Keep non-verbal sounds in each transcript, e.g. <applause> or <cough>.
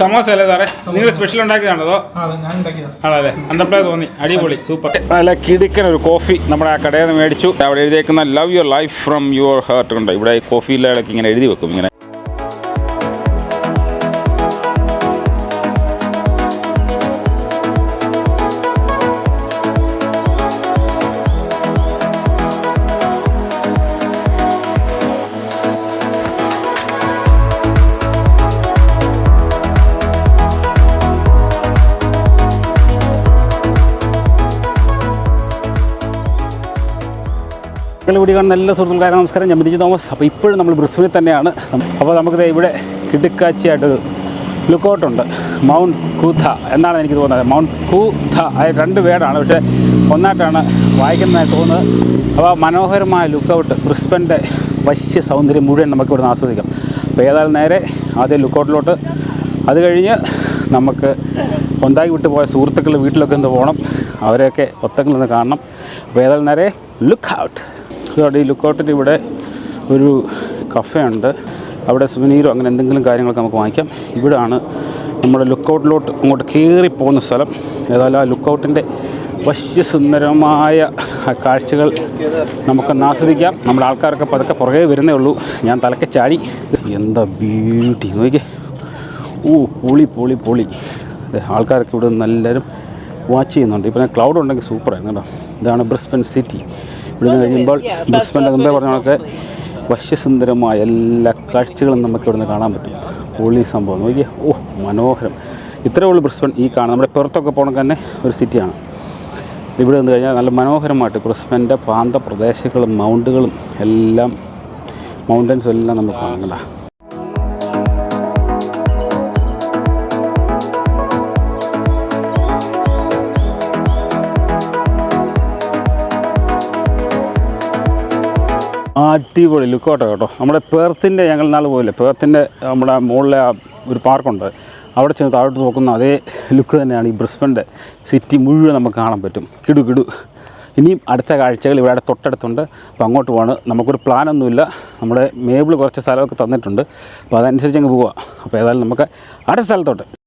സമോസ അല്ലേ സാറേ? നിങ്ങൾ സ്പെഷ്യൽ ഉണ്ടാക്കിയതാണോ ആണല്ലേ. അന്തപ്പളേ തോന്നി. അടിപൊളി. സൂപ്പർ. നല്ല കിടുക്കൻ ഒരു കോഫി നമ്മുടെ ആ കടയിൽ നിന്ന് മേടിച്ചു. അവിടെ എഴുതിയേക്കുന്ന love your life from your heart ഉണ്ട്. ഇവിടെ ഈ കോഫിയിലൊക്കെ ഇങ്ങനെ എഴുതി വെക്കും. ഇങ്ങനെ കൂടി കാണുന്ന എല്ലാ സുഹൃത്തുക്കൾക്കാരും നമസ്കാരം. ഞാൻ ബിജി തോമസ്. അപ്പോൾ ഇപ്പോഴും നമ്മൾ ബ്രിസ്ബനിൽ തന്നെയാണ്. അപ്പോൾ നമുക്ക് ദേ ഇവിടെ കിടുക്കാച്ചിയായിട്ടൊരു ലുക്കൗട്ടുണ്ട്. മൗണ്ട് കൂഥ എന്നാണ് എനിക്ക് തോന്നുന്നത്. മൗണ്ട് കൂഥ അത് രണ്ട് വേർഡാണ് പക്ഷേ ഒന്നായിട്ടാണ് വായിക്കുന്നതായി തോന്നുന്നത്. അപ്പോൾ മനോഹരമായ ലുക്കൗട്ട് ബ്രിസ്ബന്റെ വശ്യ സൗന്ദര്യം മുഴുവൻ നമുക്ക് ഇവിടുന്ന് ആസ്വദിക്കാം. അപ്പോൾ ഏതായാലും നേരെ ആദ്യം ലുക്കൗട്ടിലോട്ട്. അത് കഴിഞ്ഞ് നമുക്ക് ഒന്നായി വിട്ടു പോയ സുഹൃത്തുക്കളുടെ വീട്ടിലൊക്കെ ഒന്ന് പോകണം. അവരെയൊക്കെ ഒത്തങ്ങളൊന്ന് കാണണം. അപ്പോൾ ഏതായാലും നേരെ ലുക്ക് ഔട്ട് അതുകൊണ്ട് ഈ ലുക്കൗട്ടിന്റെ ഇവിടെ ഒരു കഫേ ഉണ്ട് അവിടെ സുവനീരോ അങ്ങനെ എന്തെങ്കിലും കാര്യങ്ങളൊക്കെ നമുക്ക് വാങ്ങിക്കാം. ഇവിടാണ് നമ്മുടെ ലുക്കൗട്ടിലോട്ട് അങ്ങോട്ട് കയറി പോകുന്ന സ്ഥലം. ഏതായാലും ആ ലുക്കൗട്ടിന്റെ വശ്യസുന്ദരമായ കാഴ്ചകൾ നമുക്ക് ആസ്വദിക്കാം. നമ്മുടെ ആൾക്കാരൊക്കെ പതുക്കെ പുറകെ വരുന്നേ ഉള്ളൂ. ഞാൻ തലക്കെ ചാടി. എന്താ ബ്യൂട്ടി നോക്കിയേ. ഓ പൊളി പൊളി പൊളി. ആൾക്കാരൊക്കെ ഇവിടെ നിന്ന് വാച്ച് ചെയ്യുന്നുണ്ട്. ഇപ്പം ക്ലൗഡ് ഉണ്ടെങ്കിൽ സൂപ്പറായിരുന്നു കേട്ടോ. ഇതാണ് ബ്രിസ്ബൻ സിറ്റി. ഇവിടെ നിന്ന് കഴിയുമ്പോൾ ബ്രിസ്ബന്റെ മുമ്പേ പറഞ്ഞ കണക്ക് വശ്യസുന്ദരമായ എല്ലാ കാഴ്ചകളും നമുക്ക് ഇവിടെ നിന്ന് കാണാൻ പറ്റും. ഉള്ളി സംഭവം. നോക്കിയേ. ഓ മനോഹരം. ഇത്രയേ ഉള്ളൂ ബ്രിസ്ബൻ ഈ കാണാം നമ്മുടെ പുറത്തൊക്കെ പോകണമെങ്കിൽ തന്നെ ഒരു സിറ്റിയാണ്. ഇവിടെ നിന്ന് കഴിഞ്ഞാൽ നല്ല മനോഹരമായിട്ട് ബ്രിസ്ബന്റെ പ്രാന്ത പ്രദേശങ്ങളും മൗണ്ടുകളും എല്ലാം മൗണ്ടൻസും എല്ലാം നമുക്ക് കാണാം. അടിപൊളി ലുക്കോട്ടോ കേട്ടോ. നമ്മുടെ പേർത്തിന്റെ ഞങ്ങൾ നാൾ പോയില്ലേ. പേർത്തിന്റെ നമ്മുടെ മുകളിലെ ഒരു പാർക്കുണ്ട്. അവിടെ ചെന്ന് താഴോട്ട് നോക്കുന്ന അതേ ലുക്ക് തന്നെയാണ് ഈ ബ്രിസ്ബന്റെ. സിറ്റി മുഴുവൻ നമുക്ക് കാണാൻ പറ്റും. കിടു കിടു. ഇനിയും അടുത്ത കാഴ്ചകൾ ഇവിടെ തൊട്ടടുത്തുണ്ട്. അപ്പോൾ അങ്ങോട്ട് പോവാണ്. നമുക്കൊരു പ്ലാനൊന്നുമില്ല. നമ്മുടെ മേബിൾ കുറച്ച് സ്ഥലമൊക്കെ തന്നിട്ടുണ്ട്. അപ്പോൾ അതനുസരിച്ച് അങ്ങ് പോവുക അപ്പോൾ ഏതായാലും നമുക്ക് അടുത്ത സ്ഥലത്തോട്ട്.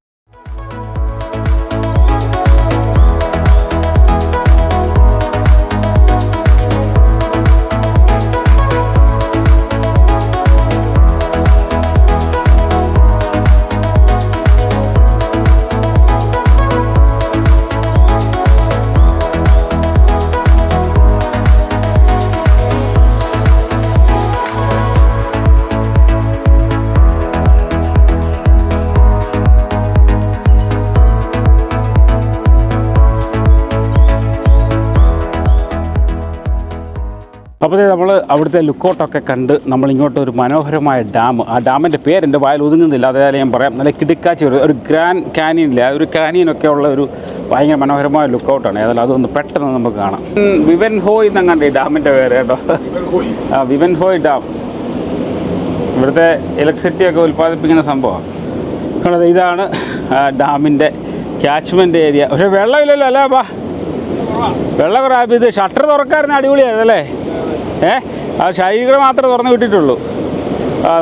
അപ്പോൾ നമ്മൾ അവിടുത്തെ ലുക്കൗട്ടൊക്കെ കണ്ട് നമ്മൾ ഇങ്ങോട്ട് ഒരു മനോഹരമായ ഡാം. ആ ഡാമിന്റെ പേര് എന്റെ വായിൽ ഒതുങ്ങുന്നില്ല. അതായത് ഞാൻ പറയാം. നല്ല കിടുക്കാച്ചി ഒരു ഒരു ഗ്രാൻഡ് കാനിയൻ ഇല്ല ഒരു കാനിയനൊക്കെ ഉള്ള ഒരു ഭയങ്കര മനോഹരമായ ലുക്കൗട്ടാണ്. ഏതായാലും അതൊന്ന് പെട്ടെന്ന് നമുക്ക് കാണാം. വിവൻ ഹോയ് എന്നങ്ങാണ്ട് ഈ ഡാമിന്റെ പേര് കേട്ടോ. ആ വിവൻ ഹോയ് ഡാം. ഇവിടുത്തെ ഇലക്ട്രിസിറ്റി ഒക്കെ ഉൽപ്പാദിപ്പിക്കുന്ന സംഭവമാണ്. കണ്ടത് ഇതാണ് ഡാമിന്റെ ക്യാച്ച്മെന്റ് ഏരിയ. പക്ഷേ വെള്ളമില്ലല്ലോ അല്ലേ അപ്പാ? വെള്ളം കുറേ ഇത് ഷട്ടർ തുറക്കാരന് അടിപൊളിയായിരുന്നു അല്ലേ ഏ? ആ ഷൈകൾ മാത്രമേ തുറന്ന് വിട്ടിട്ടുള്ളൂ.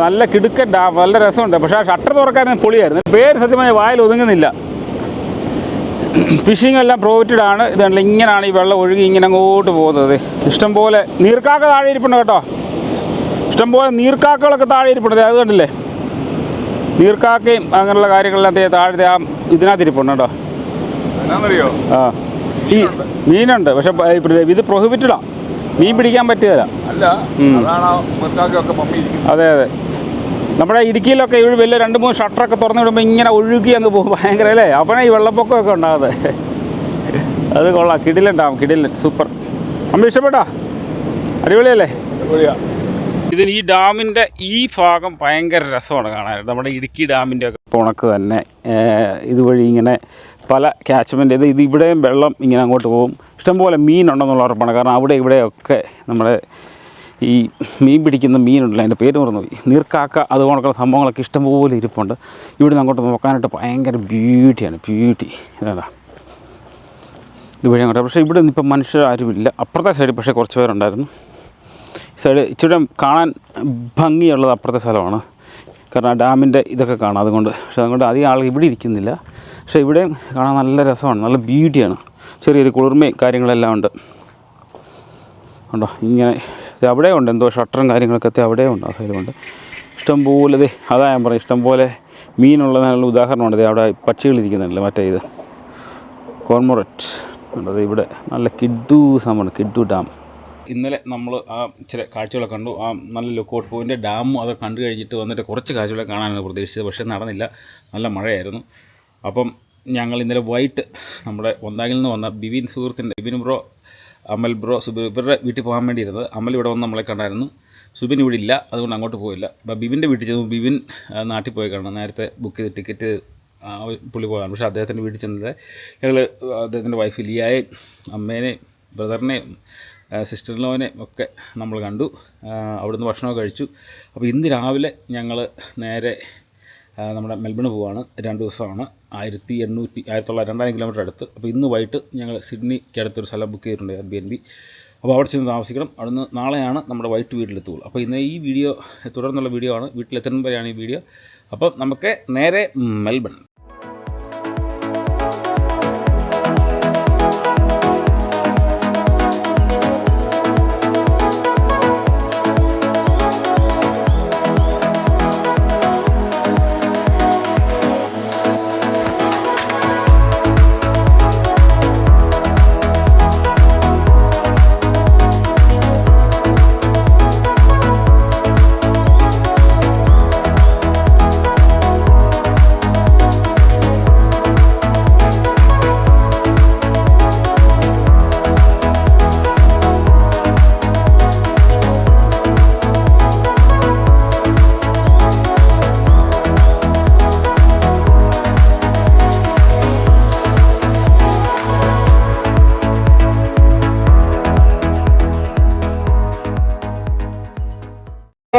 നല്ല കിടുക്കൻ നല്ല രസമുണ്ട്. പക്ഷേ ആ ഷട്ടർ തുറക്കാൻ പൊളിയായിരുന്നു. പേര് സത്യമായി വായിൽ ഒതുങ്ങുന്നില്ല. ഫിഷിംഗ് എല്ലാം പ്രോഫിറ്റഡ് ആണ്. ഇതുണ്ട് ഇങ്ങനെയാണ് ഈ വെള്ളം ഒഴുകി ഇങ്ങനെ അങ്ങോട്ട് പോകുന്നത്. ഇഷ്ടംപോലെ നീർക്കാക്ക താഴെ ഇരിപ്പുണ്ട് കേട്ടോ. ഇഷ്ടംപോലെ നീർക്കാക്കകളൊക്കെ താഴെ ഇരിപ്പുണ്ട്. അത് കണ്ടില്ലേ? നീർക്കാക്കയും അങ്ങനെയുള്ള കാര്യങ്ങളെല്ലാം താഴെ താഴത്തെ ആ ഇതിനകത്ത് ഇരിപ്പുണ്ട് കേട്ടോ. ആ. ഈ മീനുണ്ട്. പക്ഷെ ഇത് പ്രൊഹിബിറ്റഡാ മീൻ പിടിക്കാൻ പറ്റുകയില്ല. അതെ അതെ. നമ്മുടെ ഇടുക്കിയിലൊക്കെ ഇവിടെ വലിയ രണ്ട് മൂന്ന് ഷട്ടറൊക്കെ തുറന്നു വിടുമ്പോൾ ഇങ്ങനെ ഒഴുകി അങ്ങ് പോകും. ഭയങ്കര അല്ലേ? അപ്പോഴാണ് ഈ വെള്ളപ്പൊക്കമൊക്കെ ഉണ്ടാകാതെ അത് കൊള്ളാം. കിടിലൻ ഡാം കിടിലൻ. സൂപ്പർ. അമ്മ ഇഷ്ടപ്പെട്ടോ? അടിപൊളിയല്ലേ? അടിപൊളിയാ. ഇതിന് ഈ ഡാമിന്റെ ഈ ഭാഗം ഭയങ്കര രസമാണ് കാണാൻ. നമ്മുടെ ഇടുക്കി ഡാമിന്റെ ഒക്കെ ഉണക്ക് തന്നെ ഇതുവഴി ഇങ്ങനെ പല ക്യാച്ച്മെന്റ് ഇത് ഇത് ഇവിടെയും വെള്ളം ഇങ്ങനെ അങ്ങോട്ട് പോകും. ഇഷ്ടംപോലെ മീനുണ്ടെന്നുള്ള ഉറപ്പാണ്. കാരണം അവിടെ ഇവിടെയൊക്കെ നമ്മുടെ ഈ മീൻ പിടിക്കുന്ന മീനുണ്ടല്ലോ അതിന്റെ പേര് മറന്നുപോയി. നീർക്കാക്ക അതുപോലുള്ള സംഭവങ്ങളൊക്കെ ഇഷ്ടംപോലെ ഇരിപ്പുണ്ട്. ഇവിടെ നിന്ന് അങ്ങോട്ട് നോക്കാനായിട്ട് ഭയങ്കര ബ്യൂട്ടിയാണ് ബ്യൂട്ടി ഇതാ. ഇതുവഴി അങ്ങോട്ട്. പക്ഷേ ഇവിടെ നിന്ന് മനുഷ്യർ ആരുമില്ല. അപ്പുറത്തെ സൈഡിൽ പക്ഷേ കുറച്ച് പേരുണ്ടായിരുന്നു. സൈഡ് ഇച്ചിരി കാണാൻ ഭംഗിയുള്ളത് അപ്പുറത്തെ സ്ഥലമാണ്. കാരണം ഡാമിന്റെ ഇതൊക്കെ കാണാം അതുകൊണ്ട്. പക്ഷേ അതുകൊണ്ട് അധികം ആൾ ഇവിടെ ഇരിക്കുന്നില്ല. പക്ഷേ ഇവിടെയും കാണാൻ നല്ല രസമാണ് നല്ല ബ്യൂട്ടിയാണ് ചെറിയൊരു കുളിർമയും കാര്യങ്ങളെല്ലാം ഉണ്ട്. ഉണ്ടോ? ഇങ്ങനെ അവിടെ ഉണ്ട്. എന്തോ ഷട്ടറും കാര്യങ്ങളൊക്കെ എത്തി അവിടെ ഉണ്ട് ആ സൈഡിലുണ്ട് ഇഷ്ടംപോലെ ഇത് അതാ ഞാൻ പറയും ഇഷ്ടംപോലെ മീനുള്ള നല്ല ഉദാഹരണമുണ്ട് അവിടെ പക്ഷികളിരിക്കുന്നുണ്ടല്ലോ മറ്റേ ഇത്. കോർമൊററ്റ് ഉണ്ടത് ഇവിടെ നല്ല കിഡു സംഭവമാണ് കിഡു ഡാം. ഇന്നലെ നമ്മൾ ആ ചില കാഴ്ചകളൊക്കെ കണ്ടു. ആ നല്ല ലുക്കൗട്ട് പോയിന്റ് ഡാമും അതൊക്കെ കണ്ടു കഴിഞ്ഞിട്ട് വന്നിട്ട് കുറച്ച് കാഴ്ചകളൊക്കെ കാണാനാണ് പ്രതീക്ഷിച്ചത്. പക്ഷേ നടന്നില്ല. നല്ല മഴയായിരുന്നു. അപ്പം ഞങ്ങൾ ഇന്നലെ വൈകിട്ട് നമ്മുടെ ഒന്നാകിൽ നിന്ന് വന്ന ബിവിൻ സുഹൃത്തിന്റെ ബിവിൻ ബ്രോ അമൽ ബ്രോ സുബിൻ ഇവരുടെ വീട്ടിൽ പോകാൻ വേണ്ടിയിരുന്നത്. അമൽ ഇവിടെ വന്ന് നമ്മളെ കണ്ടായിരുന്നു. സുബിൻ ഇവിടെ ഇല്ല അതുകൊണ്ട് അങ്ങോട്ട് പോയില്ല. അപ്പോൾ ബിബിന്റെ വീട്ടിൽ ചെന്നു ബിബിൻ നാട്ടിൽ പോയി കാണണം. നേരത്തെ ബുക്ക് ചെയ്ത് ടിക്കറ്റ് പുള്ളി പോകാൻ പക്ഷേ അദ്ദേഹത്തിന്റെ വീട്ടിൽ ചെന്നത് ഞങ്ങൾ അദ്ദേഹത്തിന്റെ വൈഫ് ലിയായെയും അമ്മേനെയും ബ്രദറിനെയും സിസ്റ്ററിലോനെ ഒക്കെ നമ്മൾ കണ്ടു. അവിടുന്ന് ഭക്ഷണമൊക്കെ കഴിച്ചു. അപ്പോൾ ഇന്ന് രാവിലെ ഞങ്ങൾ നേരെ നമ്മുടെ മെൽബണ് പോവാണ്. രണ്ട് ദിവസമാണ്. ആയിരത്തി എണ്ണൂറ്റി ആയിരത്തി തൊള്ളായിരത്തി രണ്ടായിരം കിലോമീറ്റർ അടുത്ത്. അപ്പോൾ ഇന്ന് വൈകിട്ട് ഞങ്ങൾ സിഡ്നിക്ക് അടുത്തൊരു സ്ഥലം ബുക്ക് ചെയ്തിട്ടുണ്ട് എയർ ബി എൻ ബി അപ്പോൾ അവിടെ ചെന്ന് താമസിക്കണം. അവിടുന്ന് നാളെയാണ് നമ്മുടെ വൈകിട്ട് വീട്ടിലെത്തുള്ളൂ അപ്പോൾ ഇന്ന് ഈ വീഡിയോ തുടർന്നുള്ള വീഡിയോ ആണ്. വീട്ടിലെത്തുന്ന വരെയാണ് ഈ വീഡിയോ. അപ്പം നമുക്ക് നേരെ മെൽബൺ.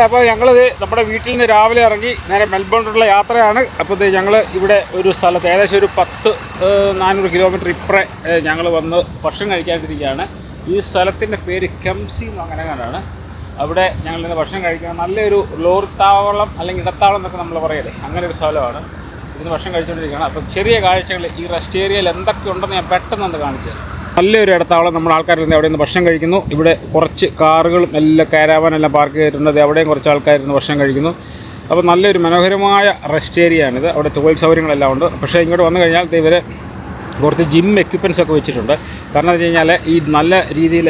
അപ്പോൾ ഞങ്ങളിത് നമ്മുടെ വീട്ടിൽ നിന്ന് രാവിലെ ഇറങ്ങി നേരെ മെൽബണിലുള്ള യാത്രയാണ്. അപ്പോൾ ഞങ്ങൾ ഇവിടെ ഒരു സ്ഥലത്ത് ഏകദേശം ഒരു പത്ത് നാനൂറ് കിലോമീറ്റർ ഇപ്പറേ ഞങ്ങൾ വന്ന് ഭക്ഷണം കഴിക്കാതിരിക്കുകയാണ്. ഈ സ്ഥലത്തിന്റെ പേര് കെംസി കണ്ടാണ് അവിടെ ഞങ്ങൾ ഇന്ന് ഭക്ഷണം കഴിക്കാൻ നല്ലൊരു ലോറിത്താവളം അല്ലെങ്കിൽ ഇടത്താവളം എന്നൊക്കെ നമ്മൾ പറയല്ലേ അങ്ങനെ ഒരു സ്ഥലമാണ്. ഇന്ന് ഭക്ഷണം കഴിച്ചുകൊണ്ടിരിക്കുകയാണ് അപ്പോൾ ചെറിയ കാഴ്ചകൾ ഈ റെസ്റ്റ് ഏരിയയിൽ എന്തൊക്കെ ഉണ്ടെന്ന് ഞാൻ പെട്ടെന്ന് ഒന്ന് കാണിച്ചു തരാം. നല്ലൊരു ഇടത്താവളം നമ്മൾ ആൾക്കാരുണ്ട് അവിടെ നിന്ന് ഭക്ഷണം കഴിക്കുന്നു. ഇവിടെ കുറച്ച് കാറുകളും എല്ലാം കാരാവാനെല്ലാം പാർക്ക് ചെയ്തിട്ടുണ്ട്. ദേ അവിടെയും കുറച്ച് ആൾക്കാരിരുന്ന് ഭക്ഷണം കഴിക്കുന്നു. അപ്പോൾ നല്ലൊരു മനോഹരമായ റെസ്റ്റ് ഏരിയയാണിത് അവിടെ തൊഴിൽ സൗകര്യങ്ങളെല്ലാം ഉണ്ട്. പക്ഷേ ഇങ്ങോട്ട് വന്നു കഴിഞ്ഞാൽ ഇവരെ കുറച്ച് ജിം എക്യുപ്മെന്റ്സ് ഒക്കെ വെച്ചിട്ടുണ്ട്. കാരണം എന്ന് വെച്ച് ഈ നല്ല രീതിയിൽ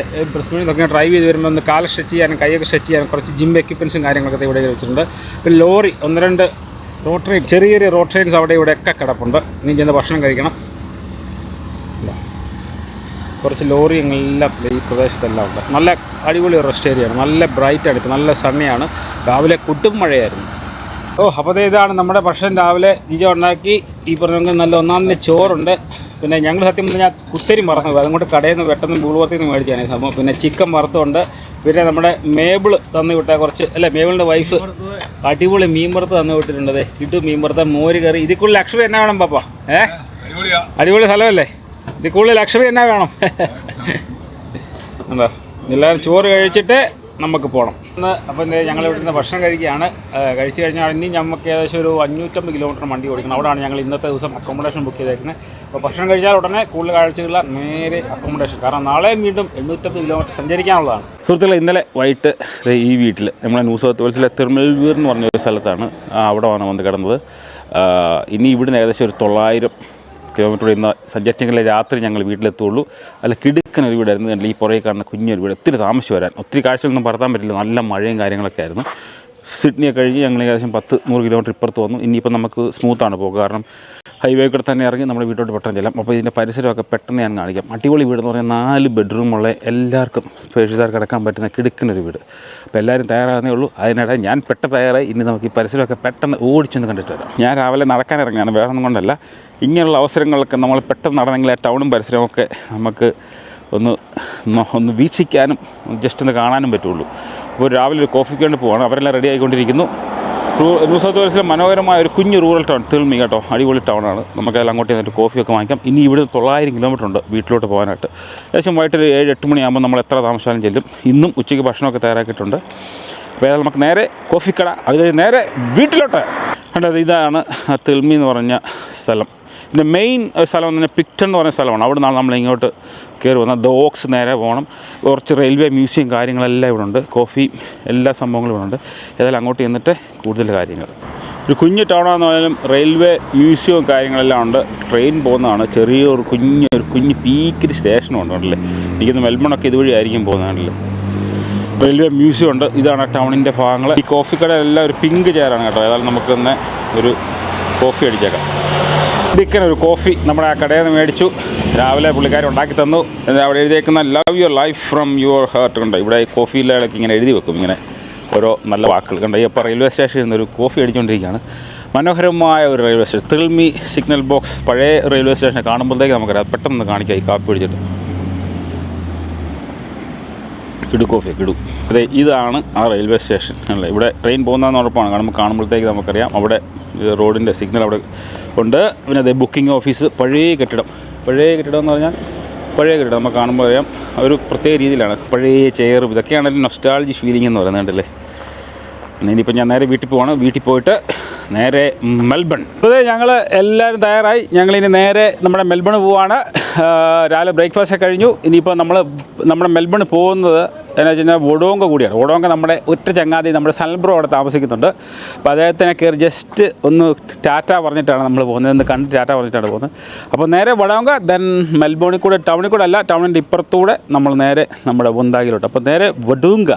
നിന്നൊക്കെ ഡ്രൈവ് ചെയ്ത് വരുമ്പോൾ ഒന്ന് കാൽ സ്ട്രെച്ച് ചെയ്യാനും കൈയൊക്കെ സ്ട്രെച്ച് ചെയ്യാനും കുറച്ച് ജിം എക്യുപ്മെന്റ്സും കാര്യങ്ങളൊക്കെ ഇവിടെ വെച്ചിട്ടുണ്ട്. പിന്നെ ലോറി ഒന്ന് രണ്ട് റോട്ടറി ചെറിയ ചെറിയ റോഡ് ട്രെയിൻസ് അവിടെ ഇവിടെയൊക്കെ കിടപ്പുണ്ട്. നീ ചെന്ന് ഭക്ഷണം കഴിക്കണം. കുറച്ച് ലോറിയെല്ലാം ഈ പ്രദേശത്തെല്ലാം ഉണ്ട്. നല്ല അടിപൊളി റെസ്റ്റ് ഏരിയയാണ് നല്ല ബ്രൈറ്റ് ഇപ്പം നല്ല സണ്ണിയാണ് രാവിലെ കുട്ടും മഴയായിരുന്നു. ഓ അപ്പോൾ ഇതാണ് നമ്മുടെ ഭക്ഷണം രാവിലെ ജിജ ഉണ്ടാക്കി. ഈ പറഞ്ഞ നല്ല ഒന്നാമത്തെ ചോറുണ്ട്. പിന്നെ ഞങ്ങൾ സത്യം പറഞ്ഞാൽ കുത്തരി മറന്നു അതുകൊണ്ട് കടയിൽ നിന്ന് പെട്ടെന്ന് ബൂൾവർത്തിൽ നിന്ന് മേടിച്ചാണ് സംഭവം. പിന്നെ ചിക്കൻ വറുത്തുണ്ട്. പിന്നെ നമ്മുടെ മേബിൾ തന്നു വിട്ട കുറച്ച് അല്ല മേബിളിന്റെ വൈഫ് അടിപൊളി മീൻ വറുത്ത് തന്നു വിട്ടിട്ടുണ്ട് ഇട്ടു മീൻ വറുത്ത മോര് കറി. ഇതിക്കുള്ള ലക്ഷറി എന്നാ വേണം പാപ്പ? ഏ? അടിപൊളി സ്ഥലമല്ലേ? ഇതിൽ കൂടുതൽ ലക്ഷറി എന്നാ വേണം? എന്താ എല്ലാവരും ചോറ് കഴിച്ചിട്ട് നമുക്ക് പോകണം അപ്പം ഞങ്ങൾ ഇവിടെ നിന്ന് ഭക്ഷണം കഴിക്കുകയാണ്. കഴിച്ചു കഴിഞ്ഞാൽ ഇനി നമുക്ക് ഏകദേശം ഒരു അഞ്ഞൂറ്റമ്പത് കിലോമീറ്റർ വണ്ടി ഓടിക്കണം. അവിടെയാണ് ഞങ്ങൾ ഇന്നത്തെ ദിവസം അക്കോമഡേഷൻ ബുക്ക് ചെയ്തേക്കുന്നത് അപ്പോൾ ഭക്ഷണം കഴിച്ചാൽ ഉടനെ കൂടുതൽ കാഴ്ചയുള്ള നേരെ അക്കോമഡേഷൻ കാരണം നാളെ വീണ്ടും എണ്ണൂറ്റമ്പത് കിലോമീറ്റർ സഞ്ചരിക്കാനുള്ളതാണ്. സുഹൃത്തുക്കളെ ഇന്നലെ വൈകിട്ട് ഈ വീട്ടിൽ നമ്മളെ ന്യൂ സൗത്ത് വെയിൽസിലെ തിരുമൽവീർ എന്ന് പറഞ്ഞ ഒരു സ്ഥലത്താണ് അവിടെയാണ് വന്ന് കിടന്നത്. ഇനി ഇവിടുന്ന് ഏകദേശം ഒരു തൊള്ളായിരം കിലോമീറ്റർ ഇന്ന് സഞ്ചരിച്ചെങ്കിലും രാത്രി ഞങ്ങൾ വീട്ടിലെത്തുള്ളൂ. അല്ല കിടുക്കൻ ഒരു വീടായിരുന്നു. അല്ലെങ്കിൽ ഈ പുറകെ കാണുന്ന കുഞ്ഞൊരു വീട്. ഒത്തിരി താമസിച്ച് വരാൻ ഒത്തിരി കാഴ്ചകളൊന്നും പറത്താൻ പറ്റില്ല. നല്ല മഴയും കാര്യങ്ങളൊക്കെ ആയിരുന്നു. സിഡ്നിയെ കഴിഞ്ഞ് ഞങ്ങൾ ഏകദേശം പത്ത് നൂറ് കിലോമീറ്റർ ഇപ്പുറത്ത് വന്നു. ഇനിയിപ്പോൾ നമുക്ക് സ്മൂത്താണ് പോകുക കാരണം ഹൈവേ കൂടെ തന്നെ ഇറങ്ങി നമ്മുടെ വീട്ടോട്ട് പെട്ടെന്ന് ചെല്ലാം. അപ്പോൾ ഇതിന്റെ പരിസരമൊക്കെ പെട്ടെന്ന് ഞാൻ കാണിക്കാം. അടിപൊളി വീട് എന്ന് പറഞ്ഞാൽ നാല് ബെഡ്റൂമുള്ള എല്ലാവർക്കും സ്പേഷ്യസാർക്ക് കിടക്കാൻ പറ്റുന്ന കിടക്കുന്ന ഒരു വീട്. അപ്പോൾ എല്ലാവരും തയ്യാറാകുന്നേ ഉള്ളൂ. അതിനിടെ ഞാൻ പെട്ടെന്ന് തയ്യാറായി. ഇനി നമുക്ക് ഈ പരിസരമൊക്കെ പെട്ടെന്ന് ഓടിച്ചൊന്ന് കണ്ടിട്ട് വരാം. ഞാൻ രാവിലെ നടക്കാൻ ഇറങ്ങിയാണ് വേറെ ഒന്നും കൊണ്ടല്ല. ഇങ്ങനെയുള്ള അവസരങ്ങളൊക്കെ നമ്മൾ പെട്ടെന്ന് നടന്നെങ്കിൽ ആ ടൗണും പരിസരമൊക്കെ നമുക്ക് ഒന്ന് ഒന്ന് വീക്ഷിക്കാനും ജസ്റ്റ് ഒന്ന് കാണാനും പറ്റുള്ളൂ. അപ്പോൾ രാവിലെ ഒരു കോഫിക്ക് വേണ്ടി പോവാണ്. അവരെല്ലാം റെഡി ആയിക്കൊണ്ടിരിക്കുന്നു. ന്യൂ സൗത്ത് വെയിൽസിലെ മനോഹരമായ ഒരു കുഞ്ഞ് റൂറൽ ടൗൺ തിൾമി കേട്ടോ അടിപൊളി ടൗണാണ് നമുക്കെല്ലാം അങ്ങോട്ട് ചെന്നിട്ട് കോഫിയൊക്കെ വാങ്ങിക്കാം. ഇനി ഇവിടെ തൊള്ളായിരം കിലോമീറ്റർ ഉണ്ട് വീട്ടിലോട്ട് പോകാനായിട്ട്. ഏകദേശം വൈകിട്ട് ഏഴ് എട്ട് മണിയാകുമ്പോൾ നമ്മൾ എത്ര താമസിച്ചാലും ചെല്ലും. ഇന്നും ഉച്ചയ്ക്ക് ഭക്ഷണമൊക്കെ തയ്യാറാക്കിയിട്ടുണ്ട്. അപ്പോൾ നമുക്ക് നേരെ കോഫിക്കട അത് കഴിഞ്ഞ് നേരെ വീട്ടിലോട്ട്. കണ്ടത് ഇതാണ് ആ എന്ന് പറഞ്ഞ സ്ഥലം. പിന്നെ മെയിൻ സ്ഥലം എന്ന് പറഞ്ഞാൽ പിക്ടൺ എന്ന് പറഞ്ഞ സ്ഥലമാണ്. അവിടെ നിന്നാണ് നമ്മൾ ഇങ്ങോട്ട് കയറി വന്നത്. ദോക്സ് നേരെ പോകണം. കുറച്ച് റെയിൽവേ മ്യൂസിയം കാര്യങ്ങളെല്ലാം ഇവിടെ ഉണ്ട്. കോഫി എല്ലാ സംഭവങ്ങളും ഇവിടെ ഉണ്ട്. ഏതായാലും അങ്ങോട്ട് ചെന്നിട്ട് കൂടുതൽ കാര്യങ്ങൾ. ഒരു കുഞ്ഞു ടൗണാന്ന് പറഞ്ഞാലും റെയിൽവേ മ്യൂസിയവും കാര്യങ്ങളെല്ലാം ഉണ്ട്. ട്രെയിൻ പോകുന്നതാണ്. ചെറിയൊരു കുഞ്ഞ് ഒരു കുഞ്ഞ് പീക്കിരി സ്റ്റേഷനും ഉണ്ട് കണ്ടില്ലേ? എനിക്കൊന്ന് മെൽബണൊക്കെ ഇതുവഴി ആയിരിക്കും പോകുന്നതാണല്ലേ റെയിൽവേ മ്യൂസിയം ഉണ്ട്. ഇതാണ് ടൗണിന്റെ ഭാഗങ്ങൾ. ഈ കോഫി കടയിലെല്ലാം ഒരു പിങ്ക് ചെയറാണ് കേട്ടോ. ഏതായാലും നമുക്ക് തന്നെ ഒരു കോഫി അടിച്ചേക്കാം. ഡിക്കൻ ഒരു കോഫി നമ്മുടെ ആ കടയിൽ നിന്ന് മേടിച്ചു. രാവിലെ പുള്ളിക്കാരൻ ഉണ്ടാക്കി തന്നു. അവിടെ എഴുതിയേക്കുന്ന love your life from your heart കണ്ടോ? ഇവിടെ ഈ കോഫിയിലൊക്കെ ഇങ്ങനെ എഴുതി വെക്കും. ഇങ്ങനെ ഓരോ നല്ല വാക്കുകൾ കണ്ടോ? ഈ അപ്പോൾ റെയിൽവേ സ്റ്റേഷനിൽ നിന്ന് ഒരു കോഫി അടിച്ചുകൊണ്ടിരിക്കുകയാണ് മനോഹരമായ ഒരു റെയിൽവേ സ്റ്റേഷൻ. തിൾമി സിഗ്നൽ ബോക്സ് പഴയ റെയിൽവേ സ്റ്റേഷനെ കാണുമ്പോഴത്തേക്ക് നമുക്കറിയാം. പെട്ടെന്ന് കാണിക്കാം ഈ കാപ്പി അടിച്ചിട്ട് കിടു കോഫി കിടു. അതെ ഇതാണ് ആ റെയിൽവേ സ്റ്റേഷൻ. അല്ലേ? ഇവിടെ ട്രെയിൻ പോകുന്നതെന്ന് ഉറപ്പാണ്. കാരണം കാണുമ്പോഴത്തേക്ക് നമുക്കറിയാം. അവിടെ റോഡിന്റെ സിഗ്നൽ അവിടെ ഉണ്ട്. പിന്നെ അതേ ബുക്കിംഗ് ഓഫീസ് പഴയ കെട്ടിടം. പഴയ കെട്ടിടം എന്ന് പറഞ്ഞാൽ പഴയ കെട്ടിടം നമുക്ക് കാണുമ്പോൾ അറിയാം. ഒരു പ്രത്യേക രീതിയിലാണ്. പഴയ ചെയറും ഇതൊക്കെയാണ് നൊസ്റ്റാളജി ഫീലിംഗ് എന്ന് പറയുന്നത് കണ്ടില്ലേ? ഇനിയിപ്പോൾ ഞാൻ നേരെ വീട്ടിൽ പോവാണ്. വീട്ടിൽ പോയിട്ട് നേരെ മെൽബൺ. അപ്പോൾ ഞങ്ങൾ എല്ലാവരും തയ്യാറായി. ഞങ്ങളിനി നേരെ നമ്മുടെ മെൽബൺ പോവാണ്. രാവിലെ ബ്രേക്ക്ഫാസ്റ്റ് കഴിഞ്ഞു. ഇനിയിപ്പോൾ നമ്മൾ നമ്മുടെ മെൽബൺ പോകുന്നത് എന്നാ വെച്ച് കഴിഞ്ഞാൽ വൊഡോങ്ക കൂടിയാണ്. വൊഡോങ്ക നമ്മുടെ ഒറ്റ ചങ്ങാതി നമ്മുടെ സൽബ്രോ അവിടെ താമസിക്കുന്നുണ്ട്. അപ്പോൾ അദ്ദേഹത്തിനെ കയറി ജസ്റ്റ് ഒന്ന് ടാറ്റ പറഞ്ഞിട്ടാണ് നമ്മൾ പോകുന്നത്. ഒന്ന് കണ്ട് ടാറ്റ പറഞ്ഞിട്ടാണ് പോകുന്നത്. അപ്പോൾ നേരെ വടോങ്ക ദെൻ മെൽബോണിൽ കൂടെ ടൗണിൽ കൂടെ അല്ല ടൗണിന്റെ ഇപ്പുറത്തൂടെ നമ്മൾ നേരെ നമ്മുടെ ബുന്താഗിലോട്ട് അപ്പോൾ നേരെ വഡൂങ്ക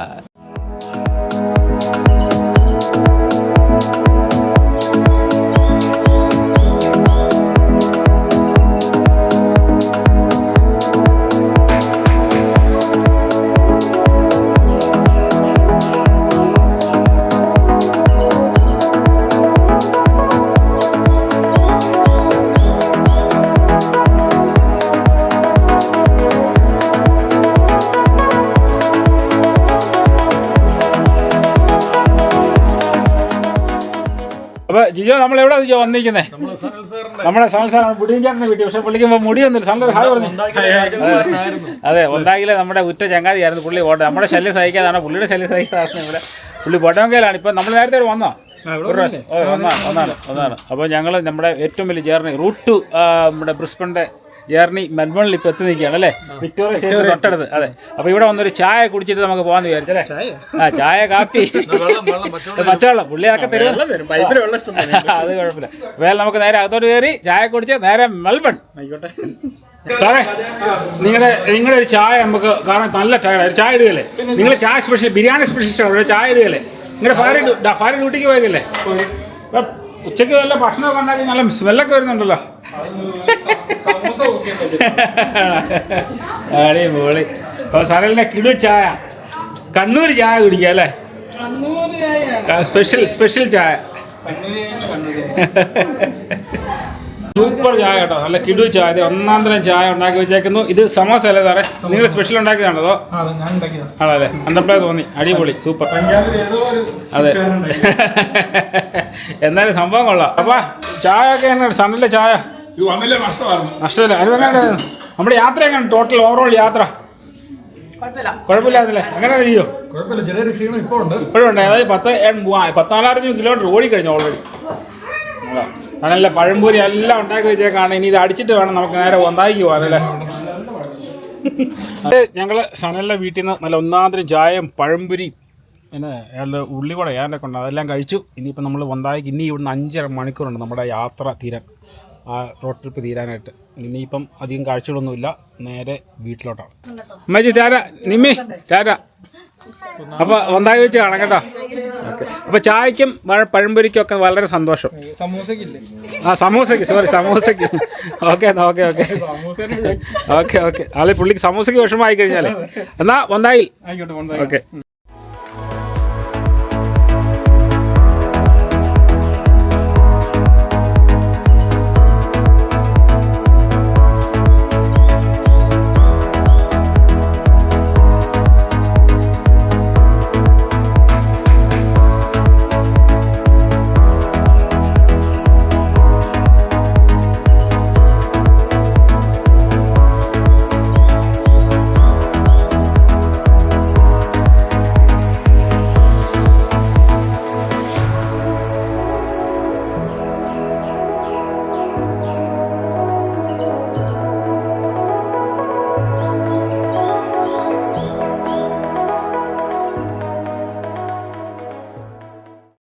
ജിജോ നമ്മൾ എവിടെ ജിജോ വന്നിരിക്കുന്നത് നമ്മുടെ സനൽ സാറാണ് മുടിയഞ്ചാറിന്റെ വീട്ടിൽ. പക്ഷെ പുള്ളിക്കുമ്പോൾ മുടിയൊന്നുമില്ല. സനൽ ഹായ് പറഞ്ഞു. അതെ ഒന്നാകിലെ നമ്മുടെ ഉറ്റ ചങ്ങാതിയായിരുന്നു പുള്ളി പോട്ടെ നമ്മുടെ ശല്യം സഹിക്കാതാണ്. പുള്ളിയുടെ ശല്യം സഹിക്കാതെ ഇവിടെ. പുള്ളി പൊട്ടവങ്കയിലാണ് ഇപ്പം നമ്മൾ നേരത്തെ ഇവിടെ വന്നോ? ഒന്നാണ് ഒന്നാണ് ഒന്നാണ് അപ്പോൾ ഞങ്ങൾ നമ്മുടെ ഏറ്റവും വലിയ ജേർണി റൂട്ട് നമ്മുടെ ബ്രിസ്ബണിന്റെ ജേർണി മെൽബണിൽ ഇപ്പോൾ എത്തി നിൽക്കുകയാണ് അല്ലേ? വിക്ടോറിയ സ്റ്റേഷൻ തൊട്ടടുത്ത്. അതെ. അപ്പോൾ ഇവിടെ വന്നൊരു ചായ കുടിച്ചിട്ട് നമുക്ക് പോകാമെന്ന് വിചാരിച്ചല്ലേ ആ ചായ കാപ്പി. പച്ചവെള്ളം പുള്ളിയൊക്കെ തരും. <laughs> അത് കുഴപ്പമില്ല. വേറെ നമുക്ക് നേരെ അകത്തോട്ട് കയറി ചായ കുടിച്ച് നേരെ മെൽബൺ. ആയിക്കോട്ടെ. സാറേ നിങ്ങളുടെ നിങ്ങളുടെ ഒരു ചായ നമുക്ക് കാരണം നല്ല ചായ ഒരു ചായ ഇടുകയല്ലേ? നിങ്ങൾ ചായ സ്പെഷ്യൽ ബിരിയാണി സ്പെഷ്യൽ ചായ ഇടുകയല്ലേ? നിങ്ങളുടെ ഭാര്യ ഭാര്യ ഡ്യൂട്ടിക്ക് പോയതല്ലേ? ഇപ്പം ഉച്ചയ്ക്ക് വല്ല ഭക്ഷണമൊക്കെ ഉണ്ടാക്കി നല്ല സ്മെല്ലൊക്കെ വരുന്നുണ്ടല്ലോ. അടിപൊളി. അപ്പോൾ സാറേ കിടു ചായ. കണ്ണൂർ ചായ കുടിക്കുക അല്ലേ? സ്പെഷ്യൽ സ്പെഷ്യൽ ചായ. <laughs> സൂപ്പർ ചായ കേട്ടോ. നല്ല കിടു ചായ. ഒന്നാം തരം ചായ ഉണ്ടാക്കി വെച്ചേക്കുന്നു. ഇത് സമോസ അല്ലേ സാറേ? നിങ്ങൾ സ്പെഷ്യൽ ഉണ്ടാക്കിയതാണോ അതോ? ആണല്ലേ? കണ്ടപ്പോഴേ തോന്നി. അടിപൊളി. സൂപ്പർ. അതെ. <laughs> എന്നാലും സംഭവം കൊള്ളാം. അപ്പാ ചായ ഒക്കെ എങ്ങനെ സണ്ണിലെ ചായ? നഷ്ടമില്ല? അത് എങ്ങനെ നമ്മുടെ യാത്ര എങ്ങനെ ടോട്ടൽ ഓവറോൾ യാത്ര? കുഴപ്പമില്ലാന്നല്ലേ അങ്ങനെ ചെയ്യോ അതായത് പത്ത് എൺ- കിലോമീറ്റർ പത്താലായിരം കിലോമീറ്റർ ഓടിക്കഴിഞ്ഞു ഓൾറെഡി നല്ല പഴംപൂരി എല്ലാം ഉണ്ടാക്കി വെച്ചേക്കാണ്. ഇനി ഇത് അടിച്ചിട്ട് വേണം നമുക്ക് നേരെ ഒന്നായിക്ക് അതെ ഞങ്ങൾ സനലിന്റെ വീട്ടിൽ നിന്ന് നല്ല ഒന്നാന്തരം ചായയും പഴംപുരി പിന്നെ അയാളുടെ ഉള്ളിവട ഞാനൊക്കെ ഉണ്ട്. അതെല്ലാം കഴിച്ചു. ഇനിയിപ്പോൾ നമ്മൾ ഒന്നായിക്ക് ഇനി ഇവിടുന്ന് അഞ്ചര മണിക്കൂറുണ്ട് നമ്മുടെ യാത്ര തീരാൻ. ആ റോഡ് ട്രിപ്പ് തീരാനായിട്ട്. ഇനിയിപ്പം അധികം കാഴ്ചകളൊന്നുമില്ല. നേരെ വീട്ടിലോട്ടാണ്. അമ്മച്ചി ടാര നിമ്മി ടാറ്റ. അപ്പോൾ ഒന്നായി വെച്ച് കാണാം കേട്ടോ. ഓക്കെ. അപ്പോൾ ചായക്കും പഴംപൊരിക്കും ഒക്കെ വളരെ സന്തോഷം. സമൂസക്കില്ലേ ആ സമൂസയ്ക്ക് സോറി സമൂസയ്ക്ക്. ഓക്കെ എന്നാ ഓക്കെ ഓക്കെ. Okay okay. ആളെ പുള്ളിക്ക് സമൂസയ്ക്ക് വിഷമമായി കഴിഞ്ഞാലേ. എന്നാ ഒന്നായി. ഓക്കെ.